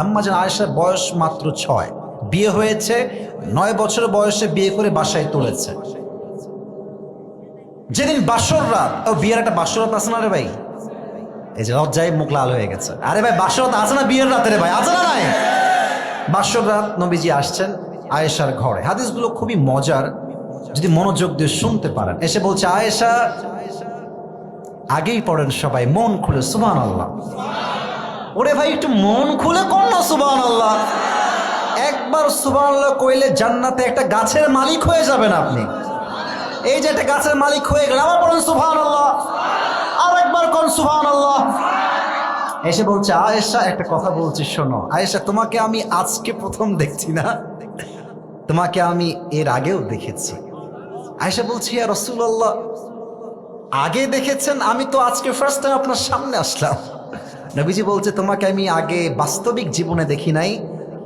আম্মা যেন আয়েশার বয়স মাত্র ছয়। বিয়ে হয়েছে, নয় বছর বয়সে বিয়ে করে বাসায় তুলেছে। যেদিন বাসর রাত, ও বিয়ের একটা বাসর রাত আছে না রে ভাই? এই যে লজ্জায় মুখ লাল হয়ে গেছে। আরে ভাই, বাসর রাত আছে না বিয়ের রাতে রে ভাই? আছে না নাই? বাসর রাত নবীজি আসছেন আয়েশার ঘরে। হাদিসগুলো খুবই মজার, যদি মনোযোগ দিয়ে শুনতে পারেন। এসে বলছে, আয়েশা, আগেই পড়েন সবাই, মন খুলে সুবান আল্লাহ ওরে ভাই, একটু মন খুলে কর না সুবান আল্লাহ একবার সুবান আল্লাহ কইলে জান্নাতে একটা গাছের মালিক হয়ে যাবেন আপনি। এই যে একটা গাছের মালিক হয়ে গেল আবার পড়েন সুবহান আল্লাহ আর একবার কোন সুবহান আল্লাহ এসে বলছে, আয়েশা, একটা কথা বলছি, শোনো। আয়েশা, তোমাকে আমি আজকে প্রথম দেখছি না? তোমাকে আমি এর আগেও দেখেছি। আয়েশা বলছি, ইয়া রসুল্লাহ আগে দেখেছেন, আমি তো আজকে ফার্স্ট টাইম আপনার সামনে আসলাম। নবীজি বলছে, তোমাকে আমি আগে বাস্তবিক জীবনে দেখি নাই।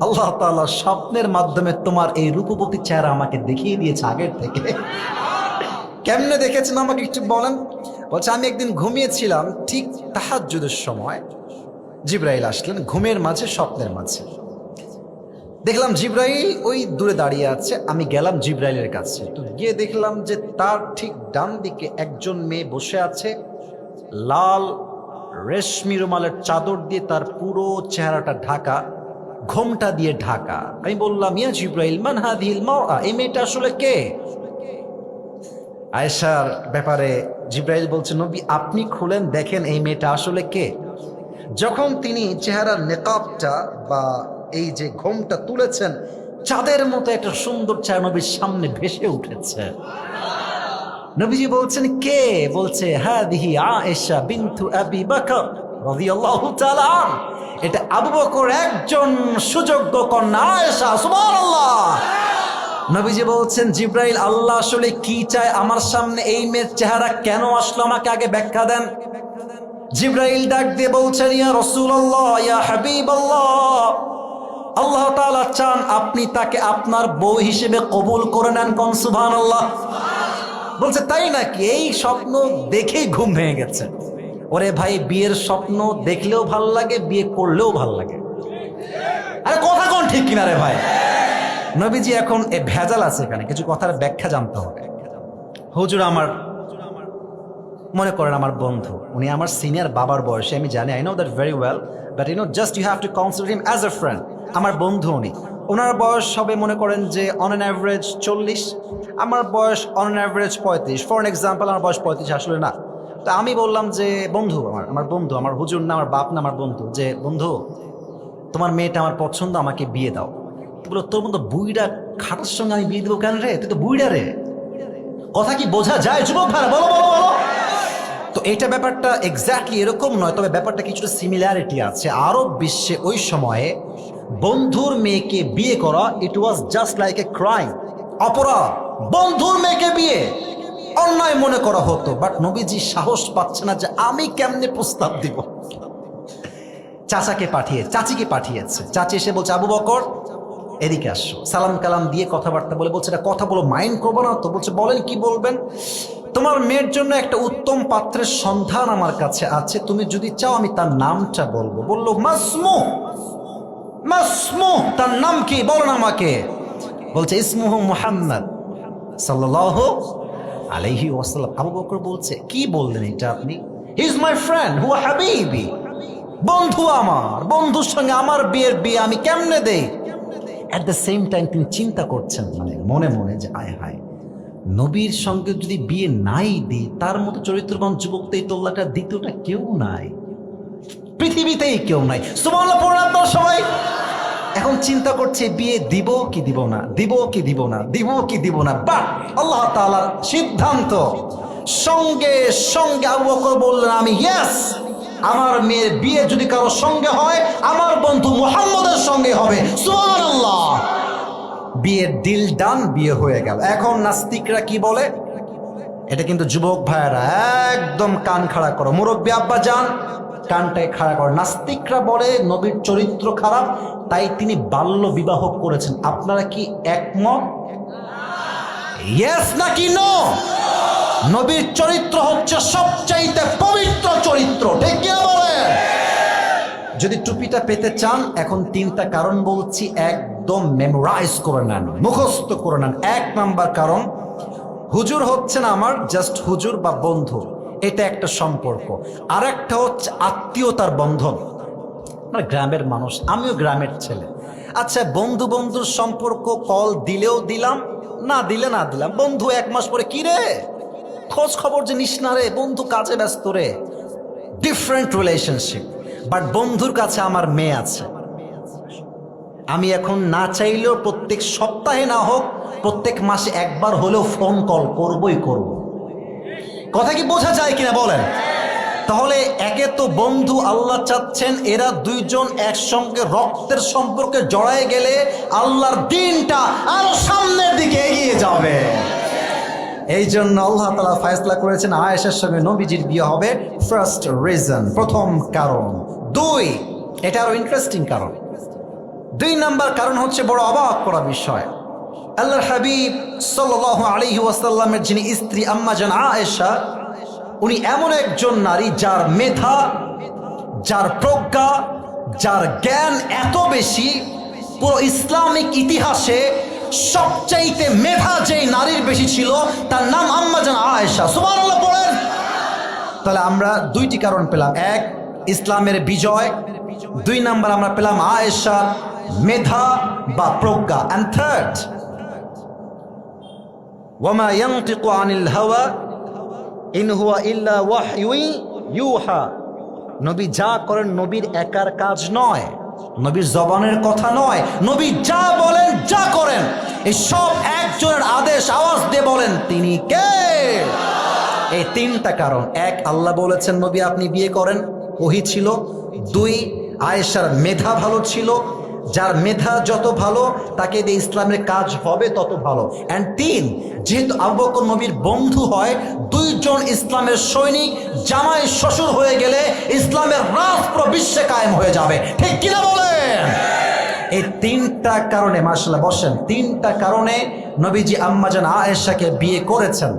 আল্লাহ তাআলা স্বপ্নের মাধ্যমে তোমার এই রূপবতী চেহারা আমাকে দেখিয়ে দিয়েছে আগের থেকে। কেমনে দেখেছেন আমাকে একটু বলেন? বলছে, আমি একদিন ঘুমিয়েছিলাম, ঠিক তাহাজ্জুদের সময় জিব্রাইল আসলেন, ঘুমের মাঝে, স্বপ্নের মাঝে। দেখলাম জিব্রাইল ওই দূরে দাঁড়িয়ে আছে, আমি গেলাম জিব্রাইলের কাছে। তো গিয়ে দেখলাম যে তার ঠিক ডান দিকে একজন মেয়ে বসে আছে, লাল রেশমি রুমালের চাদর দিয়ে তার পুরো চেহারাটা ঢাকা, ঘোমটা দিয়ে ঢাকা। আমি বললাম, ইয়া জিব্রাইল, মান হাদিল মাওয়া? এই মেয়েটা আসলে কে? আয়েশার ব্যাপারে জিব্রাইল বলছে, নবী, আপনি খুলেন, দেখেন এই মেয়েটা আসলে কে? যখন তিনি চেহারার নেকাবটা বা এই যে ঘোমটা তুলেছেন, চাঁদের মতো একটা সুন্দর চেহারা নবীর সামনে ভেসে উঠেছে। নবীজি বলছেন, কে? বলছে হ্যাঁ দিহি আয়েশা বিন্তু আবি বকর রাদিয়াল্লাহু তাআলা। এটা আবু বকর একজন সুযোগ্য কন্যা আয়েশা, সুবহানাল্লাহ। নবীজি বলছেন, জিব্রাইল, আল্লাহ আসলে কি চায়? আমার সামনে এই মেয়ের চেহারা কেন আসলো? আমাকে আগে ব্যাখ্যা দেন। জিব্রাইল ডাক দিয়ে বলছেন, ইয়া রাসূলুল্লাহ, ইয়া হাবিবাল্লাহ। আল্লাহ তাআলা চান আপনি তাকে আপনার বউ হিসেবে কবুল করে নেন কোন, সুবহানাল্লাহ। বলছে, তাই নাকি? এই স্বপ্ন দেখেই ঘুম ভেঙে গেছে। ওরে ভাই, বিয়ের স্বপ্ন দেখলেও ভালো লাগে, বিয়ে করলেও ভালো লাগে। আরে কথা কোন ঠিক কিনা রে ভাই? নবীজি এখন এ ভেজাল আছে এখানে, কিছু কথার ব্যাখ্যা জানতে হবে। হুজুর আমার, মনে করেন আমার বন্ধু, উনি আমার সিনিয়র বাবার বয়সে, আমি জানি I know that very well but you know just you have to consider him as a friend আমার বন্ধু উনি। ওনার বয়স হবে মনে করেন যে অন অ্যান অ্যাভারেজ চল্লিশ, আমার বয়স অন অ্যান অ্যাভারেজ পঁয়ত্রিশ। ফর এক্সাম্পল আমার বয়স পঁয়ত্রিশ আসলে না। তো আমি বললাম যে, বন্ধু, আমার আমার বন্ধু, আমার হুজুর না, আমার বাপ না, আমার বন্ধু, যে, বন্ধু, তোমার মেয়েটা আমার পছন্দ, আমাকে বিয়ে দাও। বলো তোর মতো বুইড়া খাটার সঙ্গে আমি বিয়ে দেবো কেন রে? তুই তো বুইড়া রে। কথা কি বোঝা যায়, যুবক ভাড়া বলো বলো বলো তো এইটা ব্যাপারটা এক্স্যাক্টলি এরকম নয়, তবে ব্যাপারটা কিছুটা সিমিলারিটি আছে। আরব বিশ্বে ওই সময়ে বন্ধুর মেয়েকে বিয়ে করা it was just like a crime অপরাধ। বন্ধুর মেয়েকে বিয়ে। অন্যায় মনে করা হতো বাট নবীজি সাহস পাচ্ছে না যে আমি কেমনে প্রস্তাব দিব। চাচাকে পাঠিয়ে, চাচিকে পাঠিয়েছে। চাচি এসে বলছে, আবু বকর, এদিকে আসো। সালাম কালাম দিয়ে কথাবার্তা বলে বলছে, এটা কথা বলো মাইন্ড করব না তো? বলছে, বলেন, কি বলবেন? তোমার মেয়ের জন্য একটা উত্তম পাত্রের সন্ধান আমার কাছে আছে। তুমি যদি চাও আমি তার নামটা বলব। বলল, মাসমু! মাসমু, তার নাম কি? বলেন আমাকে। বলছে, ইসমুহ মুহাম্মদ সাল্লাহ আলাইহি ওয়াসাল্লাম। আবু বকর বলছে, কি বললেন এটা আপনি? হি ইজ মাই ফ্রেন্ড হু হাবিবি। বন্ধু আমার, বন্ধুর সঙ্গে আমার বিয়ের বিয়ে আমি কেমনে দেই? অ্যাট দ্য সেম টাইম তিনি চিন্তা করছেন মানে মনে মনে যে, আয় হায়, নবীর সঙ্গে যদি বিয়ে নাই দিই, তার মতো চরিত্রবান যুবক তো এই তোল্লাটা দ্বিতীয়টা কেউ নাই। পৃথিবীতেই কেউ নাই। সুমাল্লা পড়েন সবাই। এখন চিন্তা করছে, বিয়ে দিব কি দিব না? দিব কি দিব না? দিব কি দিব না? বা আল্লাহ তাআলার সিদ্ধান্ত। সঙ্গে সঙ্গে আবু বললেন, আমি ইয়াস আমার মেয়ের বিয়ে যদি কারও সঙ্গে হয়, আমার বন্ধু মোহাম্মদের সঙ্গে হবে। সুবহানাল্লাহ! বিয়ের ডিল ডান বিয়ে হয়ে গেল। এখন নাস্তিকরা কি বলে? এটা কিন্তু যুবক ভাইয়েরা, একদম কান খাড়া করো। মুরব্বী আব্বা যান কানটায় খাড়া করে। নাস্তিকরা বলে, নবীর চরিত্র খারাপ, তাই তিনি বাল্য বিবাহ করেছেন। আপনারা কি একমত? ইয়েস নাকি নো নবীর চরিত্র হচ্ছে সবচাইতে পবিত্র চরিত্র, ঠিক যদি টুপিটা পেতে চান, এখন তিনটা কারণ বলছি, একদম মেমোরাইজ করে নেন, মুখস্থ করে নেন। এক নাম্বার কারণ, হুজুর হচ্ছেন আমার জাস্ট হুজুর বা বন্ধু। এটা একটা সম্পর্ক। আর একটা হচ্ছে আত্মীয়তার বন্ধন। আমরা গ্রামের মানুষ, আমিও গ্রামের ছেলে। আচ্ছা বন্ধু বন্ধুর সম্পর্ক, কল দিলেও দিলাম, না দিলে না দিলাম। বন্ধু, এক মাস পরে কি রে? খোঁজ খবর যে নিস না রে, বন্ধু কাজে ব্যস্ত রে। ডিফারেন্ট রিলেশনশিপ বাট বন্ধুর কাছে আমার মেয়ে আছে। আমি এখন না চাইলেও প্রত্যেক সপ্তাহে না হোক, প্রত্যেক মাসে একবার হলেও ফোন কল করবই করব। কথা কি বোঝা যায় কিনা বলেন? তাহলে একে তো বন্ধু আল্লাহ চাচ্ছেন, এরা দুইজন একসঙ্গে রক্তের সম্পর্কে জড়ায় গেলে আল্লাহর দিনটা আরও সামনের দিকে এগিয়ে যাবে। এই জন্য আল্লাহ তালা ফায়সলা করেছেন, আয়েশার সঙ্গে নবীজির বিয়ে হবে। ফার্স্ট রিজন প্রথম কারণ। দুই, এটা আরও ইন্টারেস্টিং কারণ। দুই নাম্বার কারণ হচ্ছে বড় অবাক করা বিষয়। আল্লাহর হাবিব সাল্লাহ আলাইহি ওয়াসাল্লামের যিনি স্ত্রী আম্মা জান আয়েশা, উনি এমন একজন নারী যার মেধা, যার প্রজ্ঞা, যার জ্ঞান এত বেশি, পুরো ইসলামিক ইতিহাসে সবচাইতে মেধা যেই নারীর বেশি ছিল, তার নাম আম্মা জান আয়েশা। সুবহানাল্লাহ বলেন। তাহলে আমরা দুইটি কারণ পেলাম। এক, ইসলামের বিজয়। দুই নাম্বার আমরা পেলাম আয়েশা মেধা বা প্রজ্ঞা। অ্যান্ড থার্ড ওয়ামা ইয়ানতিকু আনিল হাওয়া, ইন হুয়া ইল্লা ওয়াহয়ুই ইউহা। নবী যা করেন নবীর একার কাজ নয়, নবীর জবানের কথা নয়, নবী যা বলেন, যা করেন, এই সব একজনের আদেশ, আওয়াজ দিয়ে বলেন, তিনি কে? এই তিনটা কারণ। এক, আল্লাহ বলেছেন, নবী, আপনি বিয়ে করেন। ওহি ছিল। দুই, আয়েশার মেধা ভালো ছিল। যার মেধা যত ভালো, তাকে দিয়ে ইসলামের কাজ হবে তত ভালো। অ্যান্ড তিন, যেহেতু আবু নবীর বন্ধু হয়, দুইজন ইসলামের সৈনিক জামাই শ্বশুর হয়ে গেলে ইসলামের রাজ পুরো বিশ্বে কায়েম হয়ে যাবে। ঠিক কিনা বলেন? এই তিনটা কারণে মার্শাল্লাহ বসেন, তিনটা কারণে নবীজি আম্মাজান আয়েশাকে বিয়ে করেছেন।